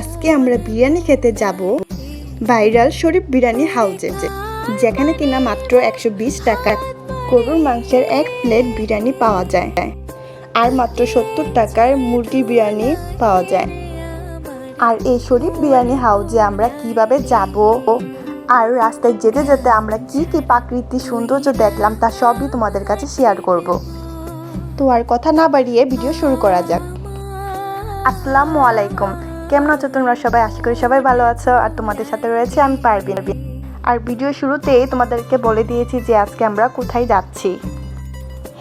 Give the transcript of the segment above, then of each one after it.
আজকে আমরা বিরিয়ানি খেতে যাব ভাইরাল শরীফ বিরিয়ানি হাউজে যেখানে কিনা মাত্র একশো বিশ টাকা গরুর মাংসের এক প্লেট বিরিয়ানি পাওয়া যায় আর মাত্র সত্তর টাকার মুরগি বিরিয়ানি পাওয়া যায়। আর এই শরীফ বিরিয়ানি হাউজে আমরা কীভাবে যাব আর রাস্তায় যেতে যেতে আমরা কি কি প্রাকৃতিক সৌন্দর্য দেখলাম তা সবই তোমাদের কাছে শেয়ার করব। তো আর কথা না বাড়িয়ে ভিডিও শুরু করা যাক। আসসালামু আলাইকুম। কেমন আছো তোমরা সবাই? আশা করি সবাই ভালো আছো। আর তোমাদের সাথে রয়েছে আমি পারবিন আর ভিডিও শুরুতেই তোমাদেরকে বলে দিয়েছি যে আজকে আমরা কোথায় যাচ্ছি।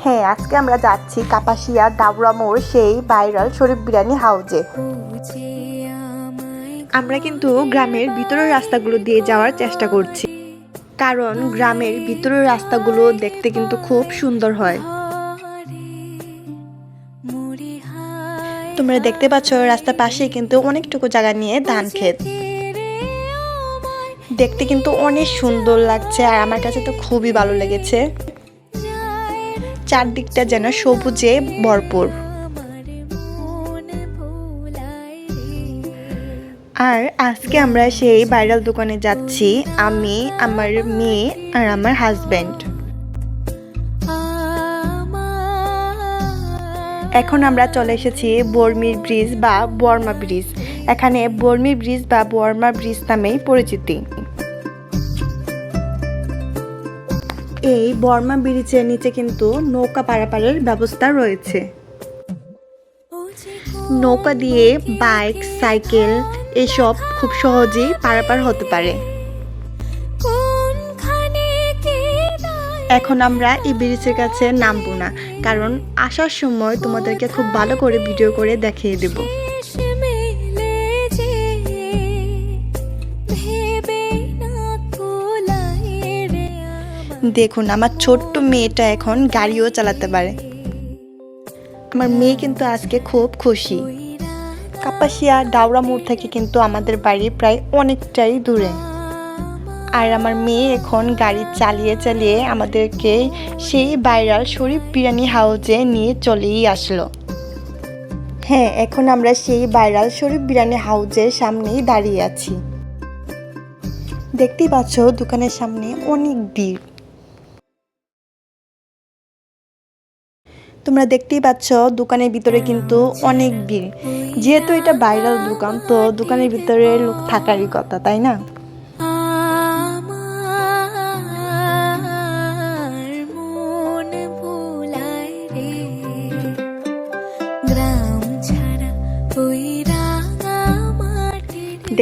হ্যাঁ আজকে আমরা যাচ্ছি কাপাসিয়া ডাবরা মোড় সেই ভাইরাল শরীফ বিরিয়ানি হাউজে আমরা কিন্তু গ্রামের ভিতরের রাস্তাগুলো দিয়ে যাওয়ার চেষ্টা করছি। কারণ গ্রামের ভিতরের রাস্তাগুলো দেখতে কিন্তু খুব সুন্দর হয়। তোমরা দেখতে পাচ্ছ রাস্তার পাশেই কিন্তু অনেকটুকু জায়গা নিয়ে ধান ক্ষেত। দেখতে কিন্তু অনেক সুন্দর লাগছে আর আমার কাছে তো খুবই ভালো লেগেছে। চারদিকটা যেন সবুজে ভরপুর। আর আজকে আমরা সেই ভাইরাল দোকানে যাচ্ছি, আমি, আমার মেয়ে আর আমার হাজব্যান্ড এখন আমরা চলে এসেছি বর্মির ব্রিজ বা বর্মা ব্রিজ। এখানে বর্মি ব্রিজ বা বর্মা ব্রিজ নামেই পরিচিতি। এই বর্মা ব্রিজের নিচে কিন্তু নৌকা পারাপারের ব্যবস্থা রয়েছে। নৌকা দিয়ে বাইক, সাইকেল, এসব খুব সহজেই পারাপার হতে পারে। এখন আমরা এই ব্রিজের কাছে নামবো না কারণ আসার সময় তোমাদেরকে খুব ভালো করে ভিডিও করে দেখিয়ে দেব। দেখুন আমার ছোট্ট মেয়েটা এখন গাড়িও চালাতে পারে। আমার মেয়ে কিন্তু আজকে খুব খুশি। কাপাসিয়া ডাওরা মোড় থেকে কিন্তু আমাদের বাড়ি প্রায় অনেকটাই দূরে। আর আমার মেয়ে এখন গাড়ি চালিয়ে চালিয়ে আমাদেরকে সেই ভাইরাল শরীফ বিরিয়ানি হাউজে নিয়ে চলেই আসলো। হ্যাঁ এখন আমরা সেই ভাইরাল শরীফ বিরিয়ানি হাউজের সামনেই দাঁড়িয়ে আছি। দেখতেই পাচ্ছ দোকানের সামনে অনেক ভিড়। তোমরা দেখতেই পাচ্ছ দোকানের ভিতরে কিন্তু অনেক ভিড়। যেহেতু এটা ভাইরাল দোকান, তো দোকানের ভিতরে লোক থাকারই কথা, তাই না?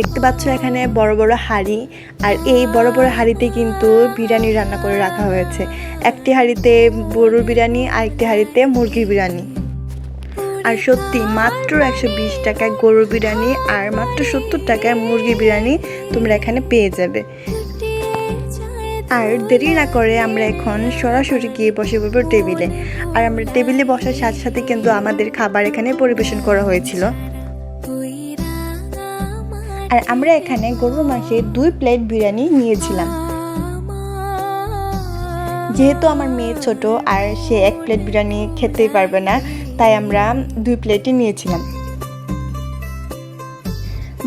দেখতে পাচ্ছ এখানে বড় বড় হাঁড়ি আর এই বড় বড় হাঁড়িতে কিন্তু বিরিয়ানি রান্না করে রাখা হয়েছে। একটি হাঁড়িতে গরুর বিরিয়ানি আর একটি হাঁড়িতে মুরগির বিরিয়ানি। আর সত্যি মাত্র একশো বিশ টাকায় গরুর বিরিয়ানি আর মাত্র সত্তর টাকায় মুরগি বিরিয়ানি তোমরা এখানে পেয়ে যাবে। আর দেরি না করে আমরা এখন সরাসরি গিয়ে বসে পড়ব টেবিলে। আর আমরা টেবিলে বসার সাথে সাথে কিন্তু আমাদের খাবার এখানে পরিবেশন করা হয়েছিল। আর আমরা এখানে গরুর মাংসের দুই প্লেট বিরিয়ানি নিয়েছিলাম। যেহেতু আমার মেয়ে ছোট আর সে এক প্লেট বিরিয়ানি খেতেই পারবে না, তাই আমরা দুই প্লেটই নিয়েছিলাম।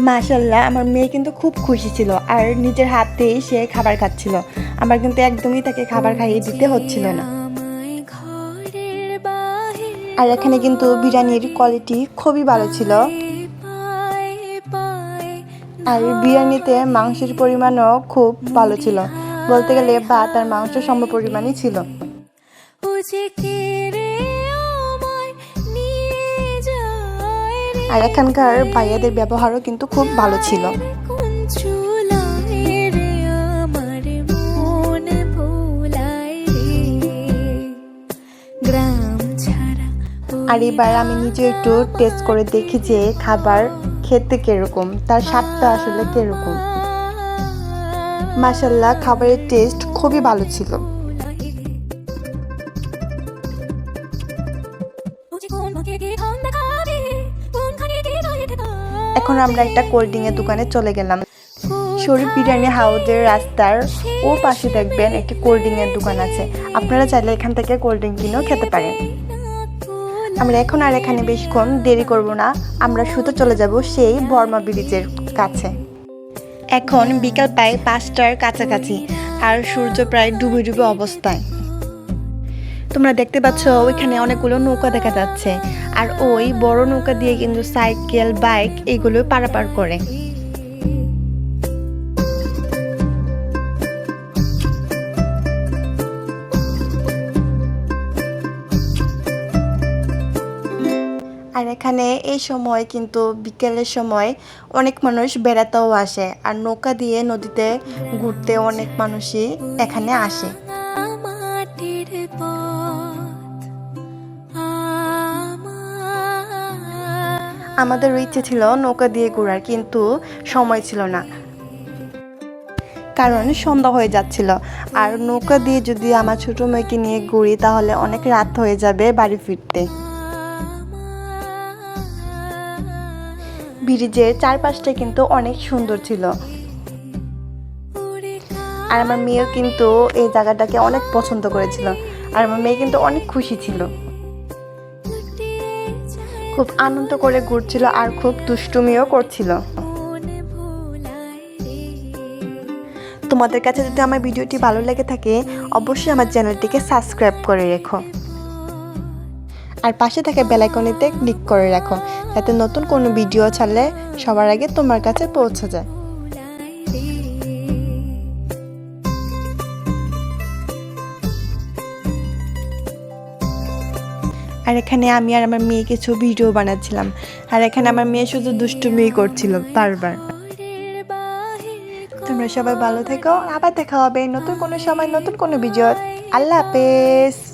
মাশাল্লাহ আমার মেয়ে কিন্তু খুব খুশি ছিল আর নিজের হাতেই সে খাবার খাচ্ছিল। আমার কিন্তু একদমই তাকে খাবার খাইয়ে দিতে হচ্ছিল না। আর এখানে কিন্তু বিরিয়ানির কোয়ালিটি খুবই ভালো ছিল। আর বিরিয়ানিতে মাংসের পরিমাণও খুব ভালো ছিল। বলতে গেলে ভাত আর মাংস সম পরিমাণই ছিল। আর এখানকার ভাইয়াদের ব্যবহারও কিন্তু খুব ভালো ছিল। আর এবার আমি নিজে একটু টেস্ট করে দেখি যে খাবার খেতে কীরকম? তার স্বাদটা আসলে কীরকম? মাসাল্লাহ খাবারের টেস্ট খুবই ভালো ছিল। এখন আমরা একটা কোল্ড ড্রিঙ্কের দোকানে চলে গেলাম। শরীফ বিরিয়ানি হাউজের রাস্তার ও পাশে দেখবেন একটি কোল্ড ড্রিঙ্কের দোকান আছে। আপনারা চাইলে এখান থেকে কোল্ড ড্রিঙ্ক কিনেও খেতে পারেন। আমরা এখন আর এখানে বেশিক্ষণ দেরি করব না। আমরা শুধু চলে যাব সেই বর্মা ব্রিজের কাছে। এখন বিকাল প্রায় পাঁচটার কাছাকাছি, আর সূর্য প্রায় ডুবে ডুবে অবস্থায়। তোমরা দেখতে পাচ্ছ, ওইখানে অনেকগুলো নৌকা দেখা যাচ্ছে, আর ওই বড় নৌকা দিয়ে কিন্তু সাইকেল, বাইক এগুলো পারাপার করে। আর এখানে এই সময় কিন্তু বিকেলের সময় অনেক মানুষ বেড়াতেও আসে আর নৌকা দিয়ে নদীতে ঘুরতে অনেক মানুষই এখানে আসে। আমাদের ইচ্ছে ছিল নৌকা দিয়ে ঘোরার কিন্তু সময় ছিল না। কারণ সন্ধ্যা হয়ে যাচ্ছিল। আর নৌকা দিয়ে যদি আমার ছোট মেয়েকে নিয়ে ঘুরি তাহলে অনেক রাত হয়ে যাবে বাড়ি ফিরতে। ব্রিজের চারপাশটা কিন্তু অনেক সুন্দর ছিল। আর আমার মেয়েও কিন্তু এই জায়গাটাকে অনেক পছন্দ করেছিল। আর আমার মেয়ে কিন্তু অনেক খুশি ছিল। খুব আনন্দ করে ঘুরছিল আর খুব দুষ্টুমিও করছিল। তোমাদের কাছে যদি আমার ভিডিওটি ভালো লেগে থাকে, অবশ্যই আমার চ্যানেলটিকে সাবস্ক্রাইব করে রেখো। আর পাশে থাকা বেলাইকনিতে ক্লিক করে রাখো। যাতে নতুন কোনো ভিডিও ছাড়লে সবার আগে তোমার কাছে পৌঁছে যায়। আর এখানে আমি আর আমার মেয়ে কিছু ভিডিও বানাচ্ছিলাম। আর এখানে আমার মেয়ে শুধু বারবার। তোমরা সবাই ভালো থেকো, আবার দেখা হবে নতুন কোনো সময়, নতুন কোনো ভিডিও আল্লাহ হাফেজ।